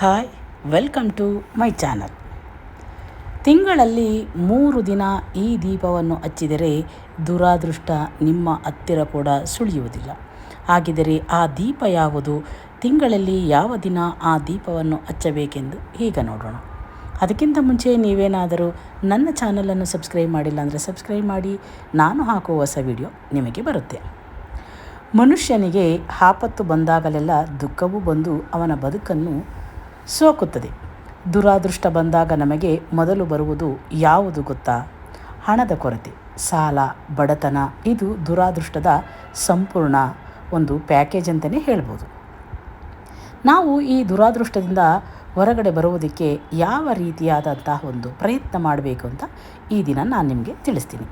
Hi, welcome to my channel. ತಿಂಗಳಲ್ಲಿ ಮೂರು ದಿನ ಈ ದೀಪವನ್ನು ಹಚ್ಚಿದರೆ ದುರಾದೃಷ್ಟ ನಿಮ್ಮ ಹತ್ತಿರ ಕೂಡ ಸುಳಿಯುವುದಿಲ್ಲ. ಹಾಗಿದ್ದರೆ ಆ ದೀಪ ಯಾವುದು? ತಿಂಗಳಲ್ಲಿ ಯಾವ ದಿನ ಆ ದೀಪವನ್ನು ಹಚ್ಚಬೇಕೆಂದು ಈಗ ನೋಡೋಣ. ಅದಕ್ಕಿಂತ ಮುಂಚೆ ನೀವೇನಾದರೂ ನನ್ನ ಚಾನಲನ್ನು ಸಬ್ಸ್ಕ್ರೈಬ್ ಮಾಡಿಲ್ಲ ಅಂದರೆ ಸಬ್ಸ್ಕ್ರೈಬ್ ಮಾಡಿ. ನಾನು ಹಾಕುವ ಹೊಸ ವಿಡಿಯೋ ನಿಮಗೆ ಬರುತ್ತೆ. ಮನುಷ್ಯನಿಗೆ ಆಪತ್ತು ಬಂದಾಗಲೆಲ್ಲ ದುಃಖವೂ ಬಂದು ಅವನ ಬದುಕನ್ನು ಸೋಕುತ್ತದೆ. ದುರಾದೃಷ್ಟ ಬಂದಾಗ ನಮಗೆ ಮೊದಲು ಬರುವುದು ಯಾವುದು ಗೊತ್ತಾ? ಹಣದ ಕೊರತೆ, ಸಾಲ, ಬಡತನ, ಇದು ದುರಾದೃಷ್ಟದ ಸಂಪೂರ್ಣ ಒಂದು ಪ್ಯಾಕೇಜ್ ಅಂತಲೇ ಹೇಳ್ಬೋದು. ನಾವು ಈ ದುರಾದೃಷ್ಟದಿಂದ ಹೊರಗಡೆ ಬರುವುದಕ್ಕೆ ಯಾವ ರೀತಿಯಾದಂತಹ ಒಂದು ಪ್ರಯತ್ನ ಮಾಡಬೇಕು ಅಂತ ಈ ದಿನ ನಾನು ನಿಮಗೆ ತಿಳಿಸ್ತೀನಿ.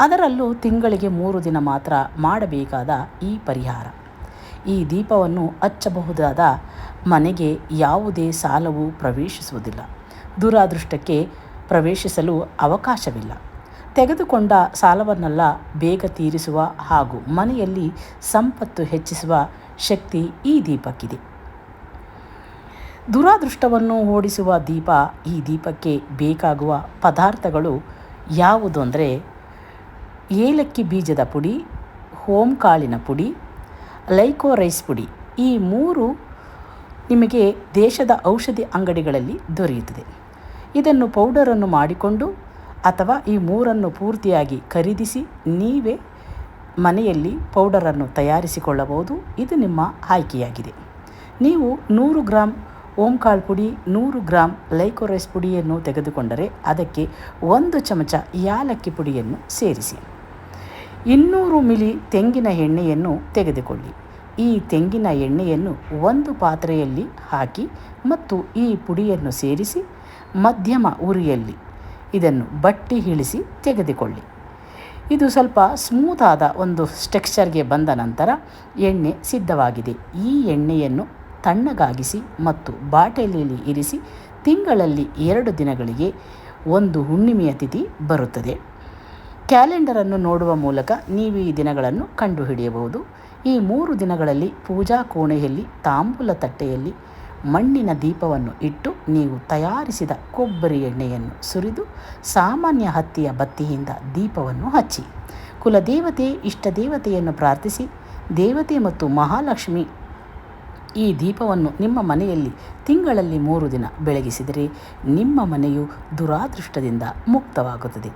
ಅದರಲ್ಲೂ ತಿಂಗಳಿಗೆ ಮೂರು ದಿನ ಮಾತ್ರ ಮಾಡಬೇಕಾದ ಈ ಪರಿಹಾರ. ಈ ದೀಪವನ್ನು ಹಚ್ಚಬಹುದಾದ ಮನೆಗೆ ಯಾವುದೇ ಸಾಲವು ಪ್ರವೇಶಿಸುವುದಿಲ್ಲ. ದುರಾದೃಷ್ಟಕ್ಕೆ ಪ್ರವೇಶಿಸಲು ಅವಕಾಶವಿಲ್ಲ. ತೆಗೆದುಕೊಂಡ ಸಾಲವನ್ನೆಲ್ಲ ಬೇಗ ತೀರಿಸುವ ಹಾಗೂ ಮನೆಯಲ್ಲಿ ಸಂಪತ್ತು ಹೆಚ್ಚಿಸುವ ಶಕ್ತಿ ಈ ದೀಪಕ್ಕಿದೆ. ದುರಾದೃಷ್ಟವನ್ನು ಓಡಿಸುವ ದೀಪ ಈ ದೀಪಕ್ಕೆ ಬೇಕಾಗುವ ಪದಾರ್ಥಗಳು ಯಾವುದು ಅಂದರೆ ಏಲಕ್ಕಿ ಬೀಜದ ಪುಡಿ ಹೋಮ್ ಕಾಳಿನ ಪುಡಿ ಲೈಕೋ ರೈಸ್ ಪುಡಿ. ಈ ಮೂರು ನಿಮಗೆ ದೇಶದ ಔಷಧಿ ಅಂಗಡಿಗಳಲ್ಲಿ ದೊರೆಯುತ್ತದೆ. ಇದನ್ನು ಪೌಡರನ್ನು ಮಾಡಿಕೊಂಡು ಅಥವಾ ಈ ಮೂರನ್ನು ಪೂರ್ತಿಯಾಗಿ ಖರೀದಿಸಿ ನೀವೇ ಮನೆಯಲ್ಲಿ ಪೌಡರನ್ನು ತಯಾರಿಸಿಕೊಳ್ಳಬಹುದು. ಇದು ನಿಮ್ಮ ಆಯ್ಕೆಯಾಗಿದೆ. ನೀವು ನೂರು ಗ್ರಾಮ್ ಓಂಕಾಳು ಪುಡಿ, ನೂರು ಗ್ರಾಮ್ ಲೈಕೋರೈಸ್ ಪುಡಿಯನ್ನು ತೆಗೆದುಕೊಂಡರೆ ಅದಕ್ಕೆ ಒಂದು ಚಮಚ ಯಾಲಕ್ಕಿ ಪುಡಿಯನ್ನು ಸೇರಿಸಿ. ಇನ್ನೂರು ಮಿಲಿ ತೆಂಗಿನ ಎಣ್ಣೆಯನ್ನು ತೆಗೆದುಕೊಳ್ಳಿ. ಈ ತೆಂಗಿನ ಎಣ್ಣೆಯನ್ನು ಒಂದು ಪಾತ್ರೆಯಲ್ಲಿ ಹಾಕಿ ಮತ್ತು ಈ ಪುಡಿಯನ್ನು ಸೇರಿಸಿ ಮಧ್ಯಮ ಉರಿಯಲ್ಲಿ ಇದನ್ನು ಬಟ್ಟಿ ಇಳಿಸಿ ತೆಗೆದುಕೊಳ್ಳಿ. ಇದು ಸ್ವಲ್ಪ ಸ್ಮೂತಾದ ಒಂದು ಸ್ಟೆಕ್ಸ್ಚರ್ಗೆ ಬಂದ ನಂತರ ಎಣ್ಣೆ ಸಿದ್ಧವಾಗಿದೆ. ಈ ಎಣ್ಣೆಯನ್ನು ತಣ್ಣಗಾಗಿಸಿ ಮತ್ತು ಬಾಟಲಿಯಲ್ಲಿ ಇರಿಸಿ ತಿಂಗಳಲ್ಲಿ ಎರಡು ದಿನಗಳಿಗೆ ಒಂದು ಹುಣ್ಣಿಮೆಯ ತಿಥಿ ಬರುತ್ತದೆ. ಕ್ಯಾಲೆಂಡರನ್ನು ನೋಡುವ ಮೂಲಕ ನೀವು ಈ ದಿನಗಳನ್ನು ಕಂಡುಹಿಡಿಯಬಹುದು. ಈ ಮೂರು ದಿನಗಳಲ್ಲಿ ಪೂಜಾ ಕೋಣೆಯಲ್ಲಿ, ತಾಂಬೂಲ ತಟ್ಟೆಯಲ್ಲಿ ಮಣ್ಣಿನ ದೀಪವನ್ನು ಇಟ್ಟು ನೀವು ತಯಾರಿಸಿದ ಕೊಬ್ಬರಿ ಎಣ್ಣೆಯನ್ನು ಸುರಿದು ಸಾಮಾನ್ಯ ಹತ್ತಿಯ ಬತ್ತಿಯಿಂದ ದೀಪವನ್ನು ಹಚ್ಚಿ. ಕುಲದೇವತೆ ಇಷ್ಟ ದೇವತೆಯನ್ನು ಪ್ರಾರ್ಥಿಸಿ, ದೇವತೆ ಮತ್ತು ಮಹಾಲಕ್ಷ್ಮಿ ಈ ದೀಪವನ್ನು ನಿಮ್ಮ ಮನೆಯಲ್ಲಿ ತಿಂಗಳಲ್ಲಿ ಮೂರು ದಿನ ಬೆಳಗಿಸಿದರೆ ನಿಮ್ಮ ಮನೆಯು ದುರಾದೃಷ್ಟದಿಂದ ಮುಕ್ತವಾಗುತ್ತದೆ.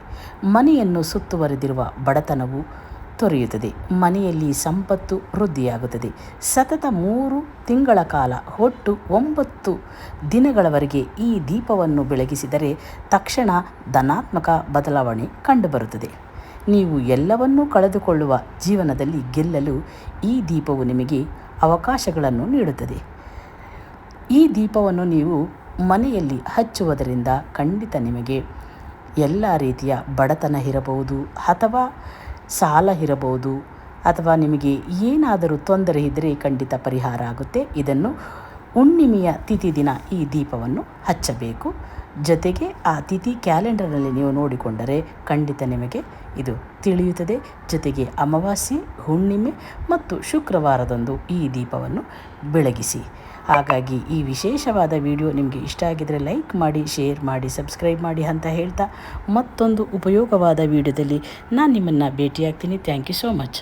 ಮನೆಯನ್ನು ಸುತ್ತುವರೆದಿರುವ ಬಡತನವು ತೊರೆಯುತ್ತದೆ. ಮನೆಯಲ್ಲಿ ಸಂಪತ್ತು ವೃದ್ಧಿಯಾಗುತ್ತದೆ. ಸತತ ಮೂರು ತಿಂಗಳ ಕಾಲ ಒಟ್ಟು ಒಂಬತ್ತು ದಿನಗಳವರೆಗೆ ಈ ದೀಪವನ್ನು ಬೆಳಗಿಸಿದರೆ ತಕ್ಷಣ ಧನಾತ್ಮಕ ಬದಲಾವಣೆ ಕಂಡುಬರುತ್ತದೆ. ನೀವು ಎಲ್ಲವನ್ನೂ ಕಳೆದುಕೊಳ್ಳುವ ಜೀವನದಲ್ಲಿ ಗೆಲ್ಲಲು ಈ ದೀಪವು ನಿಮಗೆ ಅವಕಾಶಗಳನ್ನು ನೀಡುತ್ತದೆ. ಈ ದೀಪವನ್ನು ನೀವು ಮನೆಯಲ್ಲಿ ಹಚ್ಚುವುದರಿಂದ ಖಂಡಿತ ನಿಮಗೆ ಎಲ್ಲ ರೀತಿಯ ಬಡತನ ಇರಬಹುದು ಅಥವಾ ಸಾಲ ಇರಬಹುದು ಅಥವಾ ನಿಮಗೆ ಏನಾದರೂ ತೊಂದರೆ ಇದ್ದರೆ ಖಂಡಿತ ಪರಿಹಾರ ಆಗುತ್ತೆ. ಇದನ್ನು ಹುಣ್ಣಿಮೆಯ ತಿಥಿ ದಿನ ಈ ದೀಪವನ್ನು ಹಚ್ಚಬೇಕು. ಜೊತೆಗೆ ಆ ತಿಥಿ ಕ್ಯಾಲೆಂಡರ್ನಲ್ಲಿ ನೀವು ನೋಡಿಕೊಂಡರೆ ಖಂಡಿತ ನಿಮಗೆ ಇದು ತಿಳಿಯುತ್ತದೆ. ಜೊತೆಗೆ ಅಮಾವಾಸ್ಯೆ, ಹುಣ್ಣಿಮೆ ಮತ್ತು ಶುಕ್ರವಾರದಂದು ಈ ದೀಪವನ್ನು ಬೆಳಗಿಸಿ. ಹಾಗಾಗಿ ಈ ವಿಶೇಷವಾದ ವಿಡಿಯೋ ನಿಮಗೆ ಇಷ್ಟ ಆಗಿದರೆ ಲೈಕ್ ಮಾಡಿ, ಶೇರ್ ಮಾಡಿ, ಸಬ್ಸ್ಕ್ರೈಬ್ ಮಾಡಿ ಅಂತ ಹೇಳ್ತಾ ಮತ್ತೊಂದು ಉಪಯೋಗವಾದ ವಿಡಿಯೋದಲ್ಲಿ ನಾನು ನಿಮ್ಮನ್ನು ಭೇಟಿಯಾಗ್ತೀನಿ. Thank you so much.